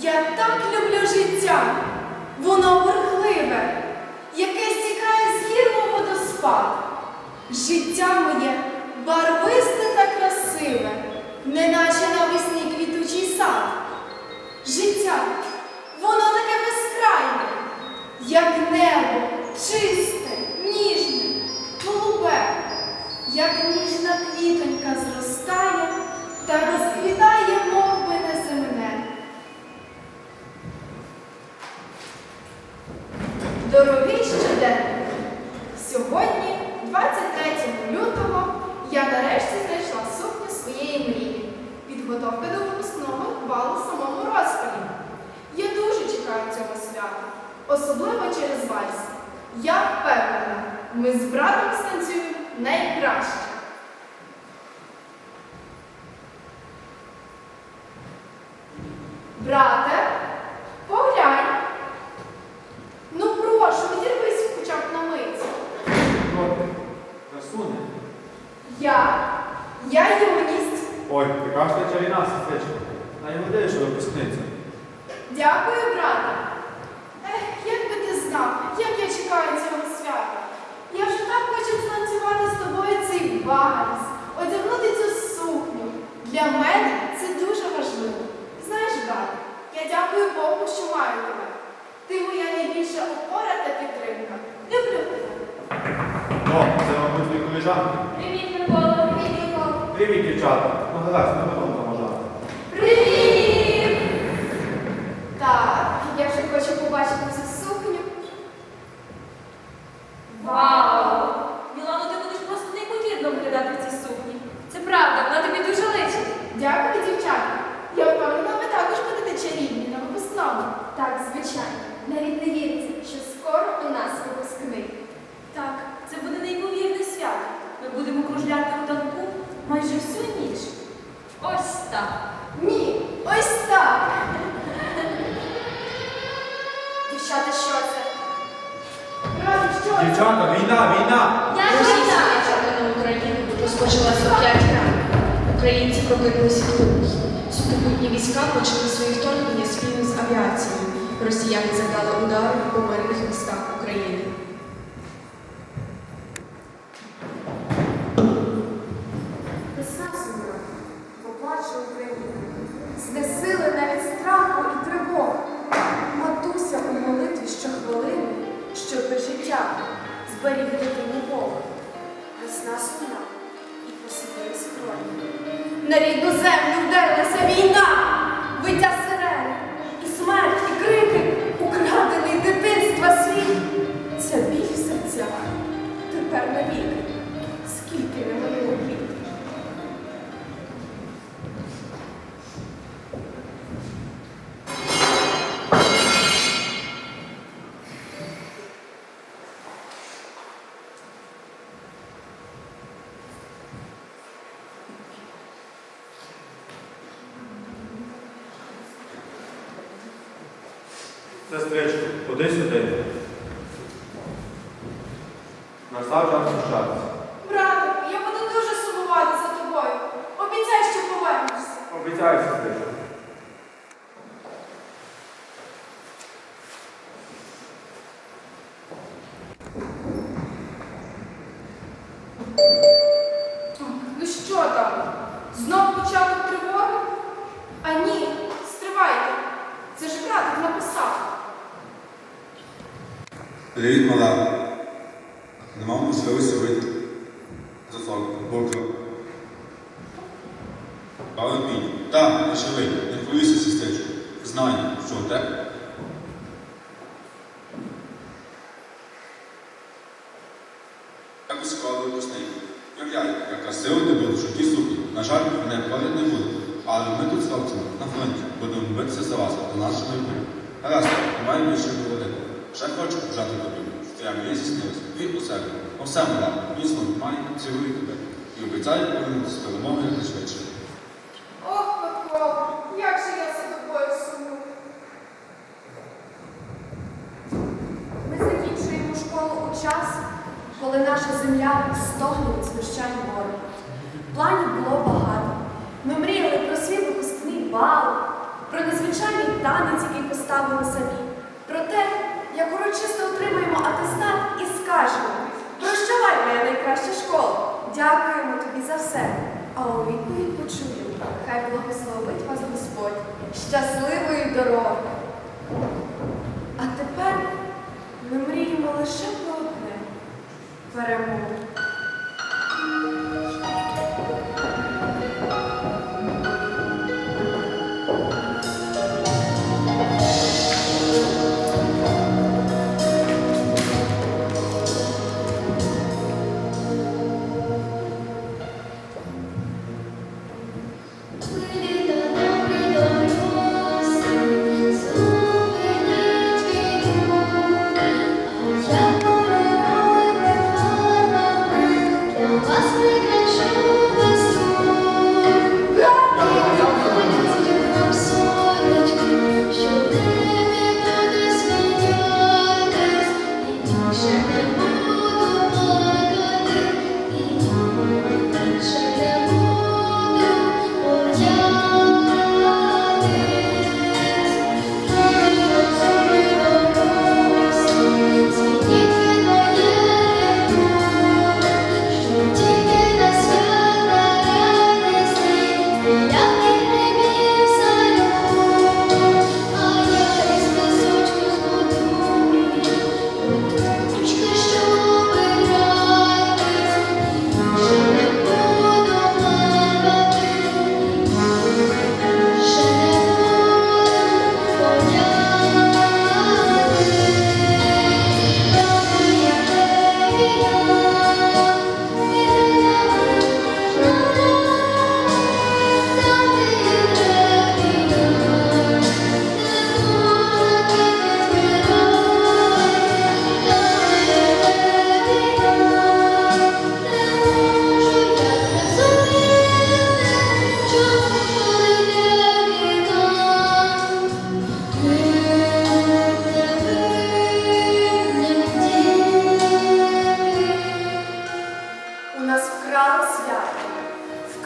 Я так люблю життя. Воно бурхливе, яке стікає з гір водоспад. Життя моє барвисте та красиве, неначе навесні квітучий сад. Життя, воно таке безкрайне, як небо, чисте, найкраще. Брате, поглянь. Ну прошу, відірвись хоча б на мить. Добре. Красуне. Я, я юність. Ой, яка ж ти чарівна сестричка. Наймолодіша випускниця. Дякую, брате. Ех, як би ти знав, як я чекаю цього свята. Я вже так хочу станцювати з тобою цей вальс, одягнути цю сукню. Для мене це дуже важливо. Знаєш, брате, я дякую Богу, що маю тебе. Ти моя найбільша опора та підтримка. Люблю тебе. О, це, мабуть, твій коліжанки. Привіт, Микола. Привіт, Микола. Привіт, дівчата. Ну, гаразд, не будемо заважати. Привіт! Так, я вже хочу побачити цю сукню. Вау! Мілано, ти будеш просто неймовірно виглядати в цій сукні. Це правда, вона тобі дуже личить. Дякую, дівчата. Я впевнена, ви також будете чарівні на випускному. Так, звичайно. Навіть не віриться, що скоро у нас випускний. Так, це буде неймовірне свято. Ми будемо кружляти у танку майже всю ніч. Ось так. Ні, ось так. Дівчата, що це? Ради, що це? Дівчата, війна, війна! Я війна на Україну розпочалася о 5 ранку. Українці прокинулися в вибухи. Сухопутні війська почали свої вторгнення спільно з авіацією. Росіяни завдали удари по мирних містах України. Весна сумна, поплаче Україна. Знесилена від страху і тривог. Матуся у молитві щохвилини, щоб життя зберіг дитині Бог. Весна сумна і посипає скроні. На рідну землю вдерлася війна, виття Сестричко, ходи сюди. Настав час прощатися. Братику, я буду дуже сумувати за тобою. Обіцяй, що повернешся. Обіцяю, сестричко. Ну що там? Знов початок тривоги? А ні, стривайте. Це ж братик написав. Привіт, мала. Не мав можливості вийти за бокро. Павло Пінь. Так, я живий. Не хвилюйся, сестричко. Знаю, що тебе. Якось склали випускний. Уявляю, як красиво ти будеш у тій сукні. На жаль, мене поряд не буде. Але ми тут з на фронті будемо битися за вас, до нашого майбутнього. Гаразд, немає більше говорити. Ще хочу побажати тобі, що твоя мрія здійснилася. Вір у себе. У все мала, міцно маю, цілую тебе. І обіцяю повернутися з перемогою найшвидше. Ох, Микола, як же я за тобою. Ми закінчуємо школу у час, коли наша земля стогне від знущань ворога. Планів було багато. Ми мріяли про свій випускний бал, про незвичайний танець, який поставили самі, про те, як урочисто отримаємо атестат і скажемо Прощавай, моя найкраща школа! Дякуємо тобі за все. А у відповідь почую, хай благословить вас Господь щасливої дороги. А тепер ми мріємо лише про одне перемогу.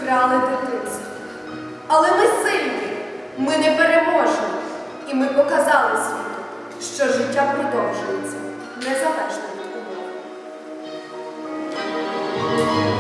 вкрали дитинство. Але ми сильні, ми не переможні. І ми показали світу, що життя продовжується незалежно від умов.